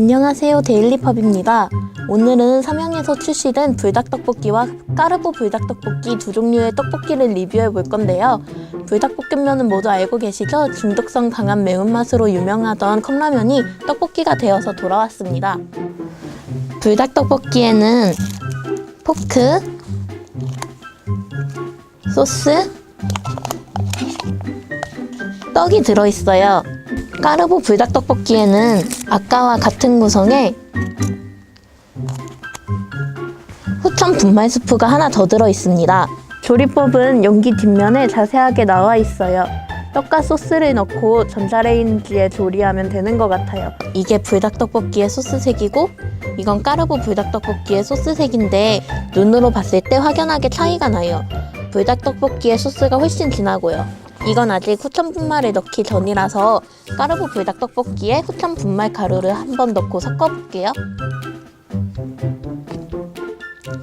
안녕하세요 데일리팝입니다. 오늘은 삼양에서 출시된 불닭떡볶이와 까르보 불닭떡볶이 두 종류의 떡볶이를 리뷰해 볼 건데요. 불닭볶음면은 모두 알고 계시죠? 중독성 강한 매운맛으로 유명하던 컵라면이 떡볶이가 되어서 돌아왔습니다. 불닭떡볶이에는 포크, 소스, 떡이 들어있어요. 까르보 불닭 떡볶이에는 아까와 같은 구성에 후천 분말 스프가 하나 더 들어 있습니다. 조리법은 용기 뒷면에 자세하게 나와 있어요. 떡과 소스를 넣고 전자레인지에 조리하면 되는 것 같아요. 이게 불닭떡볶이의 소스색이고 이건 까르보 불닭떡볶이의 소스색인데 눈으로 봤을 때 확연하게 차이가 나요. 불닭떡볶이의 소스가 훨씬 진하고요. 이건 아직 후천 분말을 넣기 전이라서 까르보 불닭 떡볶이에 후천 분말 가루를 한번 넣고 섞어볼게요.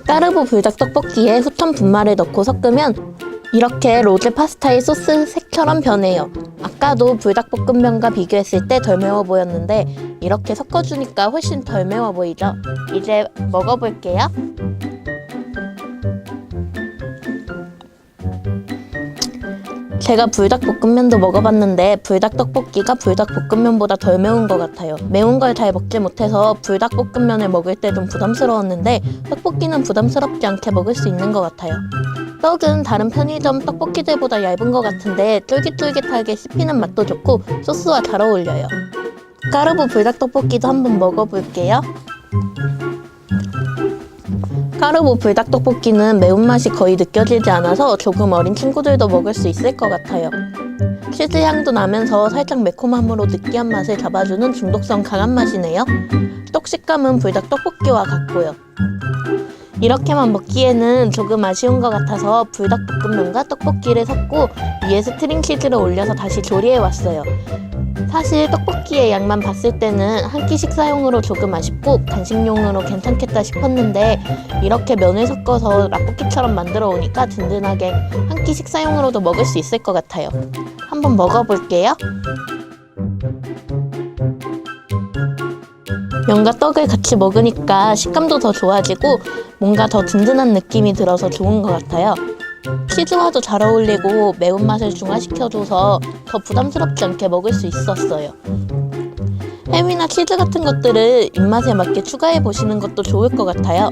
까르보 불닭 떡볶이에 후천 분말을 넣고 섞으면 이렇게 로제 파스타의 소스 색처럼 변해요. 아까도 불닭볶음면과 비교했을 때 덜 매워 보였는데 이렇게 섞어주니까 훨씬 덜 매워 보이죠? 이제 먹어볼게요. 제가 불닭볶음면도 먹어봤는데 불닭떡볶이가 불닭볶음면보다 덜 매운 것 같아요. 매운 걸 잘 먹지 못해서 불닭볶음면을 먹을 때 좀 부담스러웠는데 떡볶이는 부담스럽지 않게 먹을 수 있는 것 같아요. 떡은 다른 편의점 떡볶이들보다 얇은 것 같은데 쫄깃쫄깃하게 씹히는 맛도 좋고 소스와 잘 어울려요. 까르보 불닭떡볶이도 한번 먹어볼게요. 까르보 불닭 떡볶이는 매운맛이 거의 느껴지지 않아서 조금 어린 친구들도 먹을 수 있을 것 같아요. 치즈 향도 나면서 살짝 매콤함으로 느끼한 맛을 잡아주는 중독성 강한 맛이네요. 떡 식감은 불닭 떡볶이와 같고요. 이렇게만 먹기에는 조금 아쉬운 것 같아서 불닭볶음면과 떡볶이를 섞고 위에 스트링 치즈를 올려서 다시 조리해 왔어요. 사실 떡볶이의 양만 봤을 때는 한 끼 식사용으로 조금 아쉽고 간식용으로 괜찮겠다 싶었는데 이렇게 면을 섞어서 라볶이처럼 만들어 오니까 든든하게 한 끼 식사용으로도 먹을 수 있을 것 같아요. 한번 먹어볼게요. 면과 떡을 같이 먹으니까 식감도 더 좋아지고 뭔가 더 든든한 느낌이 들어서 좋은 것 같아요. 치즈와도 잘 어울리고 매운맛을 중화시켜줘서 더 부담스럽지 않게 먹을 수 있었어요. 햄이나 치즈 같은 것들을 입맛에 맞게 추가해 보시는 것도 좋을 것 같아요.